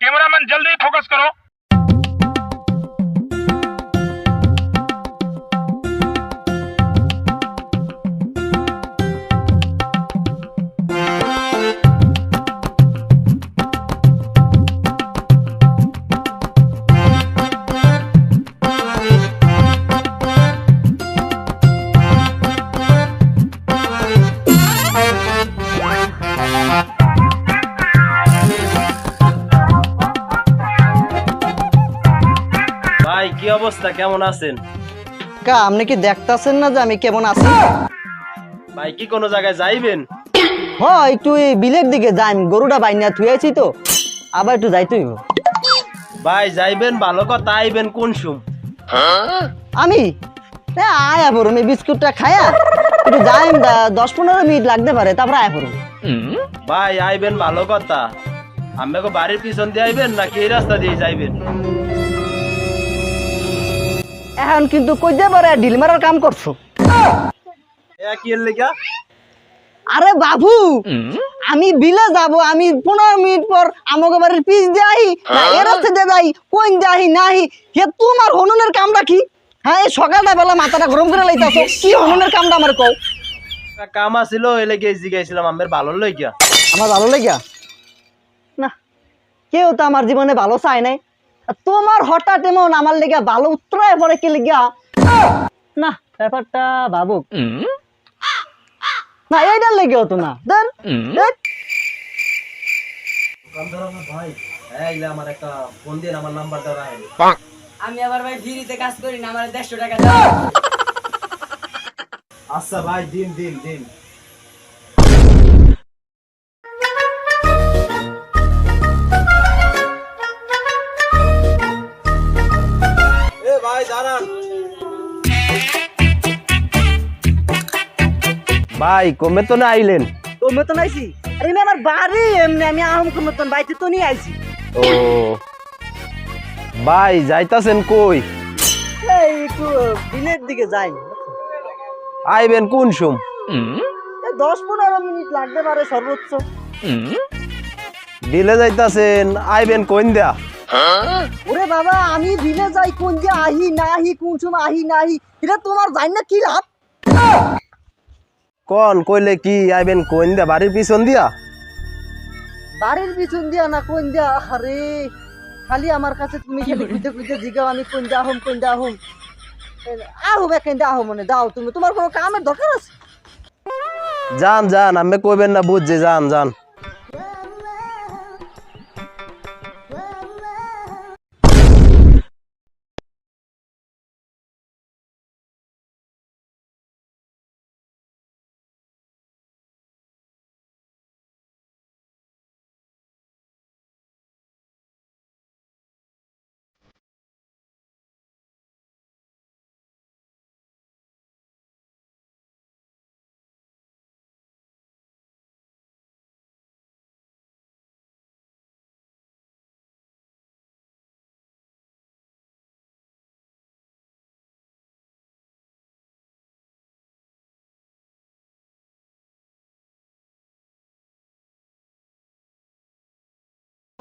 Cameraman जल्दी focus करो। অবস্থা? কেমন আছেন? কা আপনি কি দেখতাছেন না যে আমি কেমন আছি? ভাই কি কোনো জায়গায় যাইবেন? হ একটু এই বিলের দিকে যাই গরুটা বাইনা থুয়েছি তো। আবার একটু যাইতে হইব। ভাই যাইবেন ভালো কথা আইবেন কোন সুম? আমি? এ, আয়া পড়ুম এই বিস্কুটটা খায়া। একটু যাই দা- দশ পনেরো মিনিট লাগতে পারে তারপর আয়া পড়ুম। ভাই আইবেন ভালো কথা। আমাকে বাড়ির পিছন দিয়ে আইবেন নাকি এই রাস্তা দিয়ে যাইবেন? এখন কিন্তু কই যে পারে ঢিল মারার কাম করছ। এ কি এর লেগা? আরে বাবু আমি বিলে যাব আমি পনেরো মিনিট পর আমাকে বাড়ির পিস যাই না এ রাস্তা যাই কোন যাই নাহি হে তোমার হনুনের কামটা কি? হ্যাঁ এই সকালটা বেলা মাথাটা গরম করে লাইতাছো কি হনুনের কামটা আমার কও? কাম আছিল এই লেগে জিগাইছিলাম আমার ভালো লইগা আমার ভালো লাগিয়া না কেউ তো আমার জীবনে ভালো চায় নাই। তোমার হঠাৎ এমন আমার লেগে ভালো উত্তরায় পরে কি লেগিয়া না ব্যাপারটা ভাবুক। না এইটার লেগে হতো না। দেন। ভাই আমার একটা ফোন দিন আমার নাম্বারটা আমি আবার ভাই ফ্রিতে কাজ করি না আমার দেড়শো টাকা আচ্ছা ভাই দিন দিন দিন। ভাই কমে তো না আইলেন। কমে তো নাইছি। আরে না আমার বাড়ি এমনি আমি আহম কমে তো বাইতে তো নিয়ে আইছি। ও। ভাই যাইতাছেন কই? এই একটু বিলের দিকে যাই। আইবেন কোন সুম? দশ পনেরো মিনিট লাগতে পারে সর্বোচ্চ। দিলে যাইতাছেন আইবেন কোন দেয়া? ওরে বাবা আমি বিলে যাই কোন যে আহি না আহি কোন সময় আহি না আহি এটা তোমার জানি না কি লাভ? কোন কইলে কি আইবেন কোন দিয়া? বাড়ির পিছন দিয়া? বাড়ির পিছন দিয়া না কোন দিয়া? আরে খালি আমার কাছে তুমি কি খুঁজে খুঁজে জিগাও আমি কোন দিয়া হোম কোন দিয়া হোম আহম এখান দিয়ে আহম মানে দাও তুমি। তোমার কোনো কামের দরকার আছে? যান জান আমি কইবেন না বুঝছে যান যান।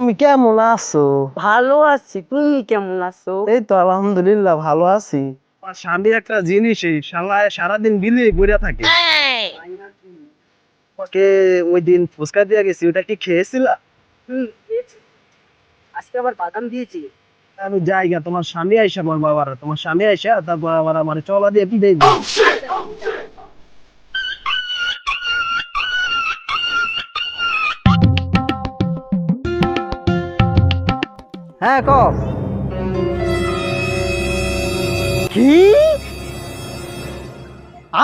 তুমি কেমন আছো? ভালো আছি তুমি কেমন আছো? এই তো আলহামদুলিল্লাহ ভালো আছি। স্বামী একটা জিনিস এই শালা সারাদিন বিলে পড়ে থাকে। ওকে ওই দিন ফুচকা দিয়ে গেছি ওটা কি খেয়েছিলা? আজকে আবার বাদাম দিয়েছি। আমি যাই গা তোমার স্বামী আইসা আমার বাবার। তোমার স্বামী আইসা তারপর আবার আমার চলা দিয়ে পিটাই হ্যাঁ ক। কি?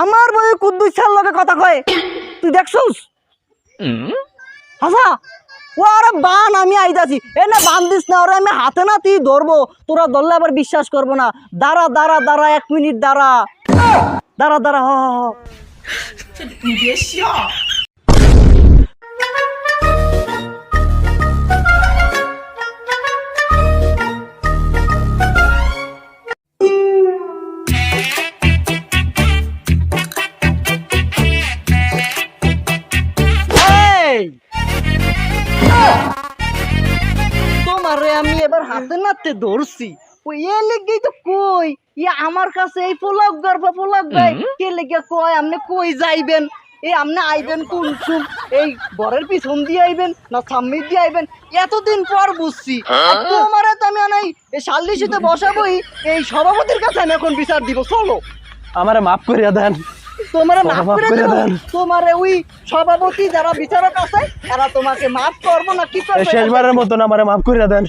আমার বই কুদ্দুস সাল লগে কথা কয়। তুই দেখছস? হাসা ও আরে বান আমি আইতাছি। এ না বান দিস না ওরে আমি হাতে না তুই ধরবো। তোরা ধরলে আবার বিশ্বাস করব না। দাঁড়া দাঁড়া দাঁড়া এক মিনিট দাঁড়া। দাঁড়া দাঁড়া হ হ, এই! তোমার হাতে নাতে ধরছি। ওই এ লেগেই তো কই? ই আমার কাছে এই পোলাক গর্ব পোলাক ভাই কে লেগে কয় আপনি কই যাইবেন? এই আপনি আইবেন কোন সুম? এই বরের পিছন দিয়ে আইবেন না সামনে দিয়ে আইবেন? এতদিন পর বুঝছি। আর তোমারে তো আমি নাই এই সাল্লিশিতে বসাবই এই সভাপতির কাছে আমি এখন বিচার দিব চলো। আমারে মাফ করিয়া দেন। তোমারে মাফ মাফ করে করে দেব। তোমারে ওই সভাপতি যারা বিচারক আছে তারা তোমাকে মাফ করব না কি করবে শেষবারের মতন আমারে মাফ করিয়া দেন।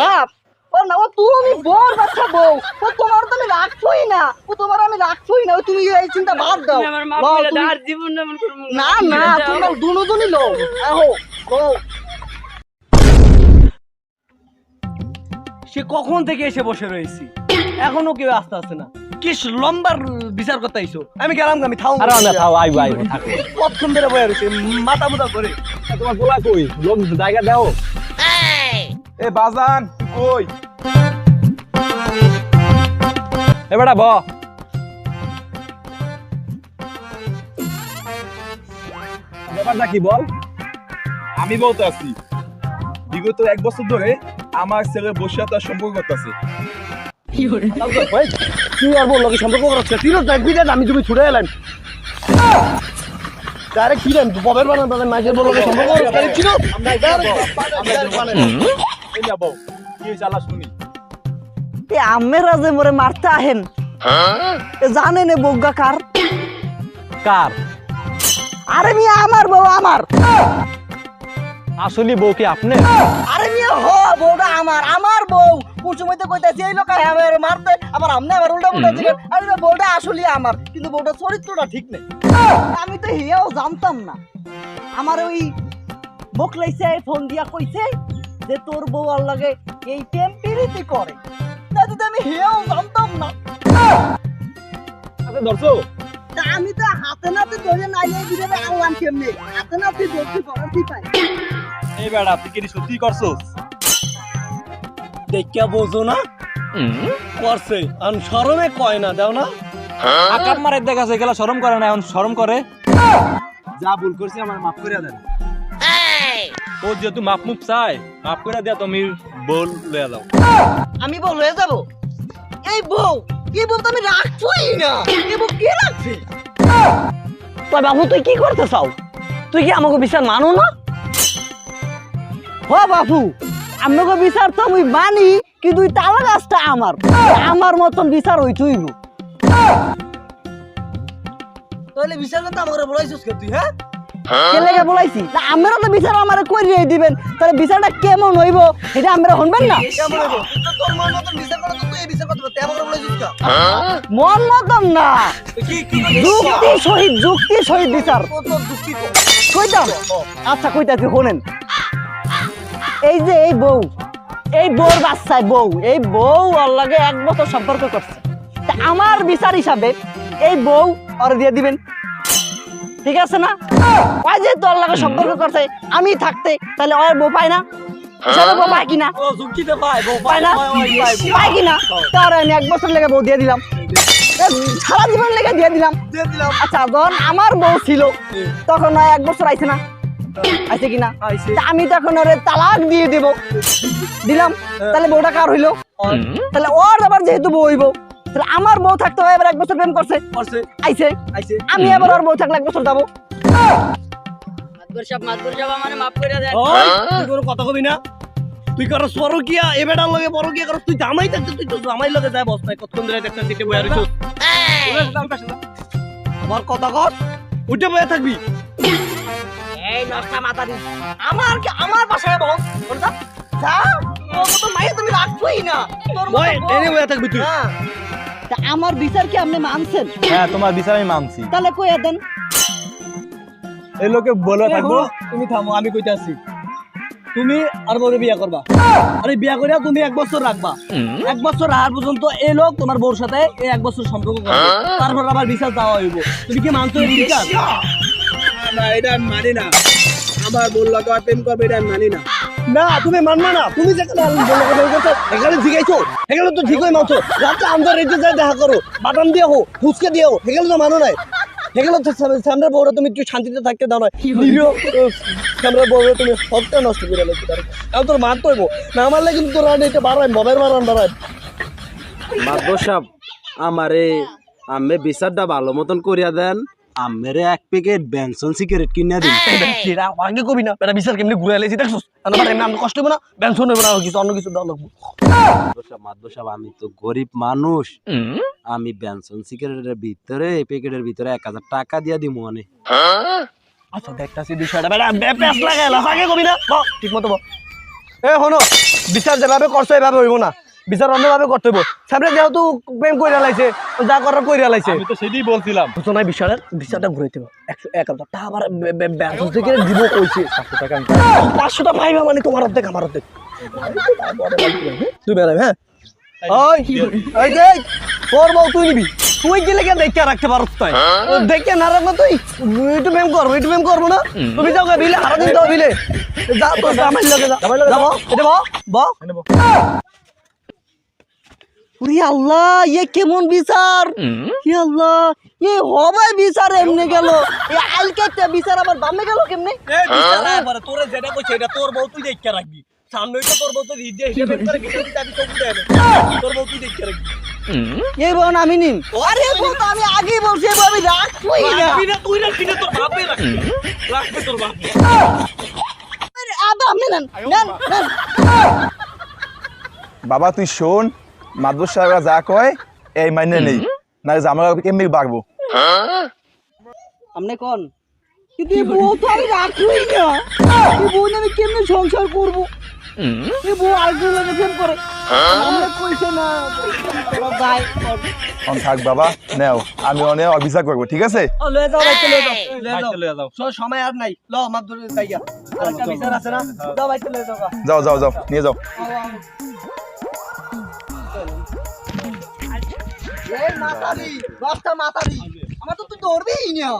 বাপ ও না ও তুমি বউ বাচ্চা বউ। ও তোমার তো আমি রাখছোই না। ও তোমার আমি রাখছোই না। তুমি এই চিন্তা বাদ দাও। করে আর জীবন না। না তোমরা দুনো দুনি লো আহো লো সে কখন থেকে এসে বসে রয়েছি? এখনও কেউ আসতে আসছে না। কি লম্বার বিচার করতে আইছো? আমি গেলাম আমি থাও আরে না থাও আইবো আইবো থাকো। কতক্ষণ ধরে বয়ে রয়েছে মাথা মুথা করে। তোমার গোলা কই? লোক জায়গা দাও। এ বাজান কই? এ বেটা ব। ব্যাপারটা কি বল? আমি বলতে আছি বিগত এক বছর ধরে আমার ছেলে বসিয়া তার সম্পর্ক করতেছে। তুই আর বলল কি সম্পর্ক করছে তুই তো দেখবি না আমি তুমি ছুটে ববের বানান বলল কি সম্পর্ক করছে ছিল। আমেরা যে মোরে মারতে আহেন। এ জানেন বজ্ঞা কার? কার? আরে মিয়া আমার বউ আমার। আসলে বউ কি আপনি? আরে মিয়া হ বউটা আমার আমার বউ। সময় তো কইতাছি এই লোক আমার মারতে আবার আমনে আমার উল্টা উল্টা দিবেন আরে বউটা আসলে আমার কিন্তু বউটা চরিত্রটা ঠিক নেই। আমি তো হিয়াও জানতাম না। আমার ওই মুখ লাইছে ফোন দিয়া কইছে যে তোর বউ আর লাগে এই টেম্পিরিতি করে। তা যদি আমি হিয়াও জানতাম না। আচ্ছা ধরছো? আমি তো হাতে নাতে ধরে নাইলে দিবে আনলাম কেমনে হাতে নাতে ধরতে পারার কি পাই? এই বেড়া তুই কি সত্যি করছ দেখিয়া বোঝো না। করছে। আন শরমে কয় না দাও না। আকার মারে দেখাছে এগুলা শরম করে না এখন শরম করে। যা ভুল করছি আমার মাফ করে দেন। ও যেহেতু মাপ মুপ চাই মাপ করে দেয়া তুমি বল লয়ে যাও। আমি বউ হয়ে যাব? এই বউ এই বউ তো আমি রাখছই না। এই বউ কে রাখছে? তুই বাবু তুই কি করতে চাও? তুই কি আমাকে বিচার মানো না? হ বাপু আমাকে বিচার তো আমি মানি কিন্তু তালা গাছটা আমার? আমার মতন বিচার হই তুইব তাহলে বিচার করতে আমাকে বলাইছিস তুই হ্যাঁ? কে বলাইছি? না আমরা তো বিচার আমার করিয়ে দিবেন। তাহলে বিচারটা কেমন হইব এটা আমরা শুনবেন না? মন মতন না। যুক্তি সহিত যুক্তি বিচার। কইতাম? আচ্ছা কইতাছি শোনেন। এই যে এই বউ এই বউর বাচ্চায় বউ এই বউ ওর লাগে এক বছর সম্পর্ক করছে। তা আমার বিচার হিসাবে এই বউ ওর দিয়ে দিবেন। ঠিক আছে না? ওই যে তোর লাগে সম্পর্ক করছে আমি থাকতে তাহলে ওর বউ পায় না। হিসাবে পায় কিনা? পাই পায় না? পায় কিনা? তার আমি এক বছর লেগে বউ দিয়ে দিলাম। এ, সারা জীবন লেগে দিয়ে দিলাম। আচ্ছা যখন আমার বউ ছিল তখন নয় এক বছর আইছে না। আইছে কিনা? আইছে। তা আমি তখন ওরে তালাক দিয়ে দেব। দিলাম। তাহলে বউটা কার হইল? তাহলে ওর আবার যেহেতু বউ হইব তাহলে আমার বউ থাকতে হয় এবার এক বছর প্রেম করছে। করছে। আইছে। আইছে। আমি এবার ওর বউ থাকলে এক বছর যাব। আমার কথা কবি না? তুই কারও পরকিয়া এ বেটার লগে পরকিয়া করো তুই জামাই থাকতে তুই তো জামাই লগে যায় বস্তায় কতক্ষণ ধরে একটা সিটে বয়ে রইছিস। আমার কথা কর উঠে বয়ে থাকবি। এই নষ্টা মাথা আমার কি আমার বাসায় বস বলতা যা তোর মতো মাইয়া তুমি রাখছোই না। তোর মতো এনে বয়ে থাকবি তুই। হ্যাঁ। আমার বিচার কি আপনি মানছেন? হ্যাঁ তোমার বিচার আমি মানছি। তাহলে কইয়া দেন। এই লোকে বলে থাকব তুমি থামো আমি কইতে তুমি আর বউরে বিয়া করবা। আরে বিয়া করিয়া তুমি এক বছর রাখবা। এক বছর রাখার পর্যন্ত এই লোক তোমার বউর সাথে এই এক বছর সম্পর্ক করবে। তারপর আবার বিচার দেওয়া হইব। তুমি কি মানছো এই বিচার? না এটা আমি মানি না। আমার বলল তো প্রেম করবে এটা আমি মানি না। না তুমি মানবে না। তুমি যেখানে বলে কথা বলছো এখানে জিগাইছো। এখানে তো ঠিকই মানছো। রাতে আন্দার রেটে যায় দেখা করো। বাটাম দিয়ে হো ফুচকে দিয়ে হো এখানে তো মানো নাই। দেখল তো সামনের বউরা তুমি একটু শান্তিতে থাকতে দাও না। সামনের বউরা তুমি নষ্ট করে লাগতে পারো কারণ তোর মার তৈব না মারলে কিন্তু তোর রান এটা বাড়াই মবের মারান বাড়াই মাদবর সাহেব আমারে আম্মে বিচারটা ভালো মতন করিয়া দেন। আম্মেরে এক প্যাকেট বেনসন সিগারেট কিনে দিন। সেটা আগে কবি না। এটা বিচার কেমনি ঘুরে আমার এমনি আমি কষ্ট হবে না? নেব না কিছু অন্য কিছু দেওয়া লাগবো। আমি তো গরিব মানুষ। আমি বেনসন সিগারেটের ভিতরে প্যাকেটের ভিতরে এক হাজার টাকা দিয়া দিব মানে আচ্ছা দেখতাছি বিষয়টা। বেটা আগে কবি না। ঠিক মতো এ হনো বিচার যেভাবে করছ এভাবে হইব না। বিচার অন্যভাবে করতে হইব। সামনে যেহেতু প্রেম কইরা লাইছে যা করার কইরা লাইছে আমি তো সেটাই বলছিলাম। বিচারটা ঘুরাইতে হবে একশো এক হাজার তা আবার ব্যাংক থেকে দিব কইছে পাঁচশো টাকা পাঁচশোটা পাইবা মানে তোমার অর্ধেক আমার অর্ধেক তুই বেড়াবি হ্যাঁ ওই ওই যে তোর বউ তুই নিবি। তুই গেলে কেন দেখে রাখতে পারো তাই দেখে না রাখব তুই? একটু প্রেম করব একটু প্রেম করব না তুমি যাও গা বিলে হারা দিন যাও বিলে। যা তো আমার লগে যা। যাব? এটা বো বো। ওরে আল্লাহ ইয়ে কেমন বিচার? ই আল্লাহ এ হবে বিচার এমনি গেল। এ বিচার আবার বামে গেল কেমনে? তোর যেটা কইছে এটা তোর বউ তুই দেখে রাখবি। সামনে তো তোর বউ তো হিদে হিসেবে করে ভিতরে যাবি। তোর বউ তুই দেখে রাখবি। এই বোন আমি নিন আরে বোন আমি আগেই বলছি আমি রাখবই না। না তুই রাখবি না তোর বাপে রাখবি। রাখবে তোর বাপ। আরে আবার নেন নেন নেন। বাবা তুই শোন মাদবর সাহেবরা যা কয় এই মাইনে নেই। না যে আমরা কেমনি বাড়বো আপনি কোন? কিন্তু এই বউ তো আমি রাখবই না। এই বউ আমি কেমনে সংসার করব? এই বউ আরেকজন লাগে প্রেম করে। আমরা কইছে না ভাই অন থাক বাবা নেও। আমি অনেক অভিযোগ করব ঠিক আছে? ও লয়ে যাও বাইতে লয়ে যাও লয়ে যাও। সো সময় আর নাই। ল মাপ যাইয়া। আরেকটা বিচার আছে না? যাও বাইতে লয়ে যাও যাও যাও যাও। নিয়ে যাও। এই মাতারি দশটা মাতারি আমার তো তুই ধরবেই না।